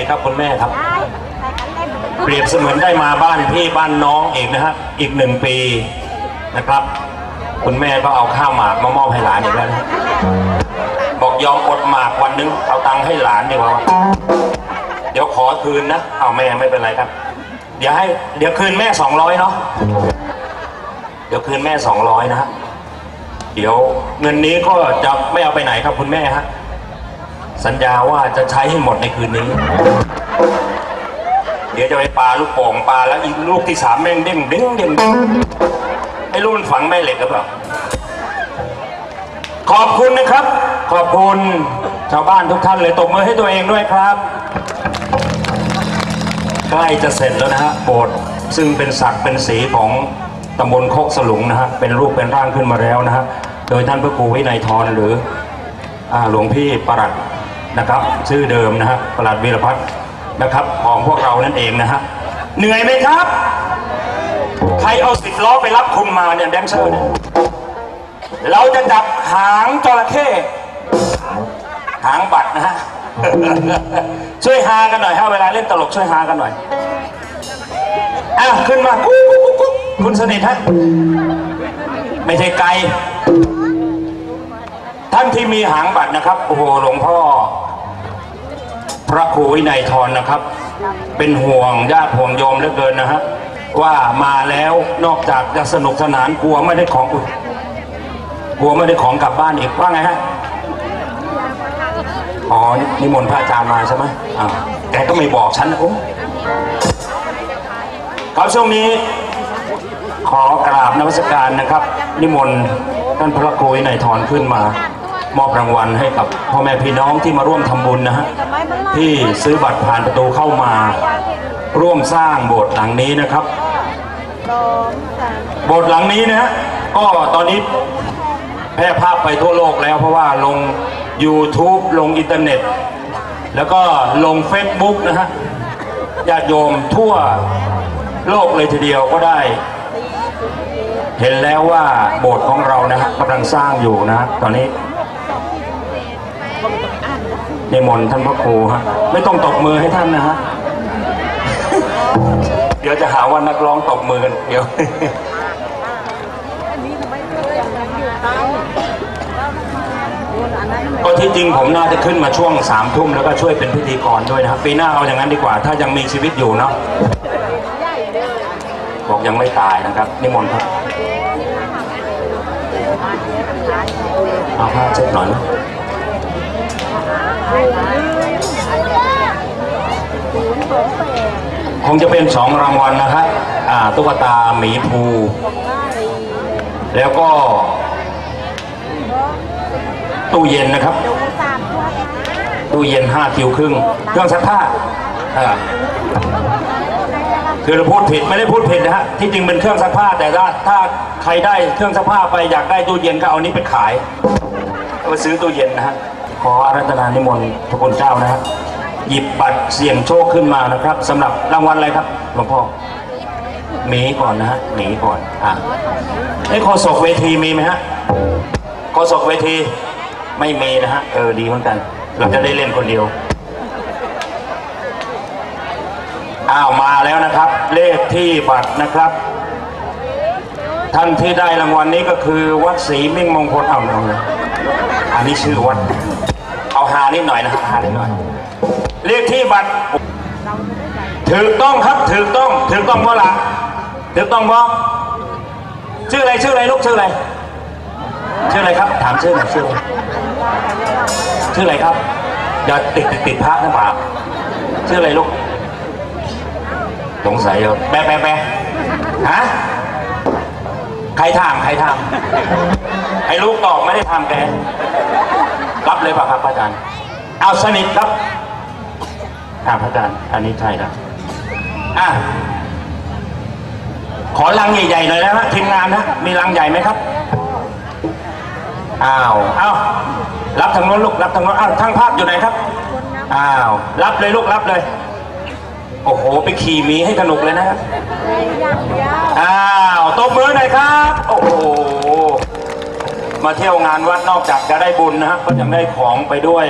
ดีครับคุณแม่ครับ เปรียบเสมือนได้มาบ้านพี่บ้านน้องอีกนะฮะอีกหนึ่งปีนะครับ คุณแม่ก็เอาข้าวหมากมามอบให้หลานอีกแล้วนะบอกยอมอดหมากวันนึงเอาตังค์ให้หลานดีกว่าเดี๋ยวขอคืนนะเอาแม่ไม่เป็นไรครับ เดี๋ยวให้เดี๋ยวคืนแม่สองร้อยเนาะเดี๋ยวคืนแม่สองร้อยนะฮะเดี๋ยวเงินนี้ก็จะไม่เอาไปไหนครับคุณแม่ฮะ สัญญาว่าจะใช้ให้หมดในคืนนี้ เดี๋ยวจะไปปลาลูกโป่งปลาแล้วอีกลูกที่สามแม่งเด้งเด้งเด้งไอ้ลูกมันฝังแม่เหล็กหรือเปล่าขอบคุณนะครับ ขอบคุณชาวบ้านทุกท่านเลยตบมือให้ตัวเองด้วยครับ ใกล้จะเสร็จแล้วนะฮะโบสถ์ซึ่งเป็นศักดิ์เป็นสีของตำบลโคกสลุงนะฮะเป็นรูปเป็นร่างขึ้นมาแล้วนะฮะโดยท่านพระครูวินัยทรหรืออหลวงพี่ประหลัด นะครับชื่อเดิมนะฮะประหลัดวีรพัฒน์นะครับของพวกเรานั่นเองนะฮะเหนื่อยไหมครับ ใครเอาสิบล้อไปรับคุณมาเนี่ยแดนเซอร์เนี่ยเราจะจับหางจระเข้หางบัตรนะฮะช่วยฮากันหน่อยฮะเวลาเล่นตลกช่วยฮากันหน่อยอะขึ้นมากุ๊กกุ๊กกุ๊กคุณสนิทฮะไม่ใช่ไกล ท่านที่มีหางบัตรนะครับ โอ้โหหลวงพ่อ พระครูวินัยทรนะครับ เป็นห่วงญาติห่วงโยมเหลือเกินนะฮะว่ามาแล้วนอกจากจะสนุกสนานกลัวไม่ได้ของกลัวไม่ได้ของกลับบ้านอีกว่าไงฮะอ๋อนิมนต์พระอาจารย์มาใช่ไหมอ่าแกก็ไม่บอกฉันนะโอ้ครับช่วงนี้ ขอกราบนมัสการนะครับ นิมนต์ท่านพระครูวินัยทรขึ้นมา มอบรางวัลให้กับพ่อแม่พี่น้องที่มาร่วมทำบุญนะฮะที่ซื้อบัตรผ่านประตูเข้ามา ร่วมสร้างโบสถ์หลังนี้นะครับ โบสถ์หลังนี้นะฮะก็ตอนนี้แพร่ภาพไปทั่วโลกแล้วเพราะว่าลง YouTube ลงอินเทอร์เน็ต แล้วก็ลง Facebook นะฮะญาติโยมทั่วโลกเลยทีเดียวก็ได้ เห็นแล้วว่าโบสถ์ของเรานะฮะกำลังสร้างอยู่นะฮะตอนนี้ นิมนต์ท่านพระครูฮะ ไม่ต้องตบมือให้ท่านนะฮะ เดี๋ยวจะหาว่านักร้องตบมือกันเดี๋ยวก็ที่จริงผมน่าจะขึ้นมาช่วงสามทุ่มแล้วก็ช่วยเป็นพิธีกรด้วยนะครับปีหน้าเอาอย่างนั้นดีกว่า ถ้ายังมีชีวิตอยู่เนาะบอกยังไม่ตายนะครับนิมนต์ครับเอาผ้าเช็ดหน่อยนะ คงจะเป็นสองรางวัลนะครับตุ๊กตาหมีภู แล้วก็ ตู้เย็นนะครับ ตู้เย็นห้าคิวครึ่ง เครื่องซักผ้าคือเราพูดผิดไม่ได้พูดผิดนะฮะที่จริงเป็นเครื่องซักผ้า แต่ถ้าถ้าใครได้เครื่องซักผ้าไปอยากได้ตู้เย็นก็เอานี้ไปขายก็ไปซื้อตู้เย็นนะฮะ ขออารัตนานิมนต์พระคุณเจ้านะฮะหยิบบัตรเสี่ยงโชคขึ้นมานะครับสำหรับรางวัลอะไรครับหลวงพ่อหมีก่อนนะฮะหมีก่อนอะไอ้โฆษกเวทีมีไหมฮะโฆษกเวทีไม่มีนะฮะเออดีเหมือนกัน เราจะได้เล่นคนเดียวอ้าวมาแล้วนะครับ เลขที่บัตรนะครับ ท่านที่ได้รางวัลนี้ก็คือวัดศรีมิ่งมงคลเอาเอาเลยอันนี้ชื่อวัดาหานิดหน่อยนะหานิดหน่อย เลขที่บัตรถูกต้องครับถูกต้องถูกต้องเพราะหลังถูกต้องเพราะชื่ออะไรชื่ออะไรลูกชื่ออะไรชื่ออะไรครับ ถามชื่อหน่อยชื่ออะไรชื่ออะไรครับอย่าติดติดติดพระนะป่าชื่ออะไรลูกสงสัยเหรอแปะแปะแปะฮะใครถามใครถามให้ลูกตอบไม่ได้ถามแก เลยป่ะครับอาจารย์เอาสนิทครับอ่าพระอาจารย์อันนี้ใช่แล้วอะขอลังใหญ่ๆหน่อยนะฮะทีมงานนะมีลังใหญ่ไหมครับอ้าวอ้าวรับทางโน้นลูกรับทางโน้นอ้าวทางภาพอยู่ไหนครับอ้าวรับเลยลูกรับเลยโอ้โห ไปขี่มีให้สนุกเลยนะครับอ้าวตบมือหน่อยครับ โอ้โห มาเที่ยวงานวัดนอกจากจะได้บุญนะฮะก็ยังได้ของไปด้วย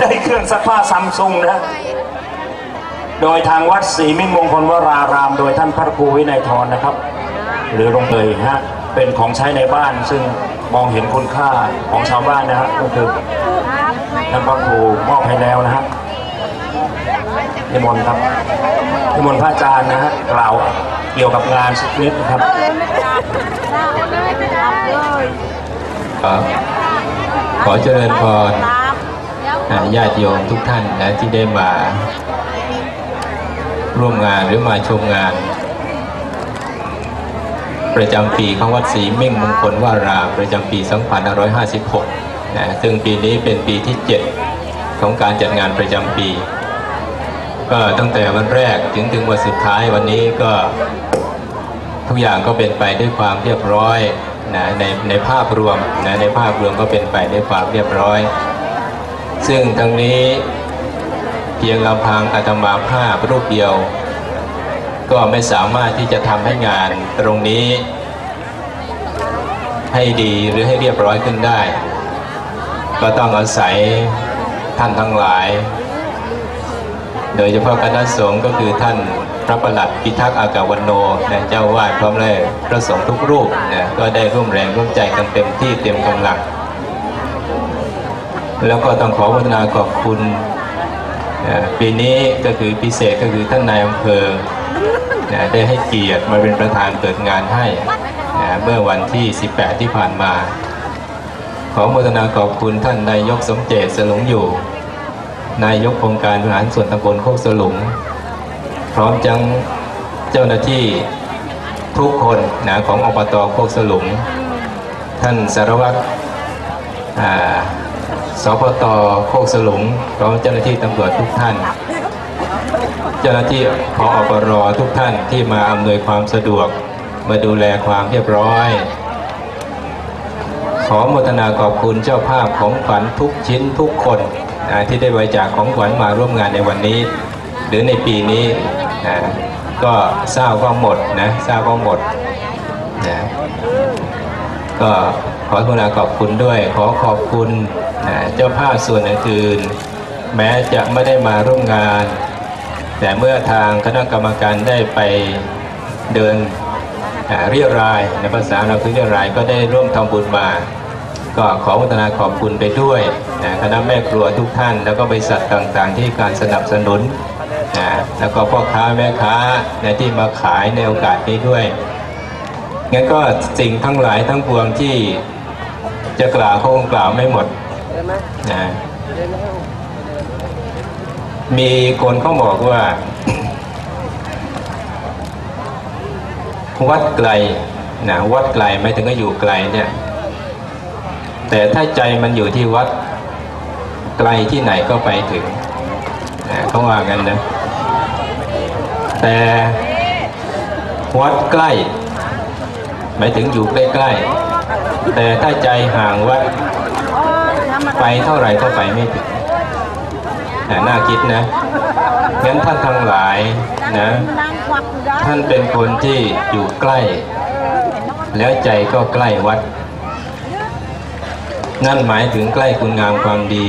ได้เครื่องซักผ้าซัมซุงนะโดยทางวัดศรีมิ่งมงคลวราราม โดยท่านพระครูวินัยทรนะครับ หรือลงเลยฮะเป็นของใช้ในบ้านซึ่งมองเห็นคุณค่าของชาวบ้านนะฮะก็คือท่านพระครูมอบให้แล้วนะฮะนิมนต์ครับนิมนต์พระอาจารย์นะฮะกล่าวเกี่ยวกับงานสักนิดนะครับ ครับขอเจริญพรญาติโยมทุกท่านนะที่ได้มา ร่วมงานหรือมาชมงาน ประจำปีของวัดศรีเม่งมงคลวารามประจำปี 2556 นะ ซึ่งปีนี้เป็นปีที่ 7 ของการจัดงานประจำปี ก็ตั้งแต่วันแรกถึงถึงวันสุดท้ายวันนี้ก็ทุกอย่างก็เป็นไปด้วยความเรียบร้อย นะในในภาพรวมนะในภาพรวมก็เป็นไปด้วยความเรียบร้อย ซึ่งทั้งนี้เพียงลำพังอาตมาภาพรูปเดียว ก็ไม่สามารถที่จะทำให้งานตรงนี้ ให้ดีหรือให้เรียบร้อยขึ้นได้ ก็ต้องอาศัยท่านทั้งหลาย โดยเฉพาะคณะสงฆ์ก็คือท่าน พระประหลัดพิทักษ์อากาวันโนนะเจ้าวาดพร้อมเลยพระสงฆ์ทุกรูปนะก็ได้ร่วมแรงร่วมใจกันเต็มที่เต็มกำลัง แล้วก็ต้องขอพัฒนาขอบคุณปีนี้ก็คือพิเศษก็คือท่านนายอำเภอนะได้ให้เกียรติมาเป็นประธานเปิดงานให้นะเมื่อวันที่ 18 ที่ผ่านมา ขอโมทนาขอบคุณท่านนายกสมเจตสลงอยู่ นายกองค์การบริหารส่วนตำบลโคกสลุง ร้อมจังเจ้าหน้าที่ทุกคนนะของอบตโคกสลุง ท่านสารวัตรอ่าสพตโคกสลุงพร้อมเจ้าหน้าที่ตำรวจทุกท่าน เจ้าหน้าที่พออปรทุกท่านที่มาอำนวยความสะดวกมาดูแลความเรียบร้อย ขอโมทนาขอบคุณเจ้าภาพของขวัญทุกชิ้นทุกคนที่ได้บริจาคของขวัญมาร่วมงานในวันนี้ หรือในปีนี้ นะก็ทราบว่าหมดนะทราบว่าหมดนะก็ขอโมทนาขอบคุณด้วย ขอขอบคุณนะเจ้าภาพส่วนอื่นแม้จะไม่ได้มาร่วมงาน แต่เมื่อทางคณะกรรมการได้ไปเดินเรียรายในภาษาเราคือเรียรายก็ได้ร่วมทำบุญมา ก็ขอพัฒนาขอบคุณไปด้วยนะคณะแม่ครัวทุกท่าน แล้วก็บริษัทต่างๆ ที่การสนับสนุน นะแล้วก็พ่อค้าแม่ค้านะที่มาขายในโอกาสนี้ด้วยงั้นก็สิ่งทั้งหลายทั้งปวงที่จะกล่าวเขาคงกล่าวไม่หมดนะมีคนเขาบอกว่า วัดไกลนะวัดไกลไม่ถึงก็อยู่ไกลเนี่ย แต่ถ้าใจมันอยู่ที่วัดไกลที่ไหนก็ไปถึงนะเขาว่ากันนะ แต่วัดใกล้ หมายถึงอยู่ใกล้ๆ แต่ถ้าใจห่างวัดไปเท่าไหร่ก็ไปไม่ถึงนะน่าคิดนะงั้นท่านทั้งหลายนะ ท่านเป็นคนที่อยู่ใกล้ แล้วใจก็ใกล้วัด นั่นหมายถึงใกล้คุณงามความดี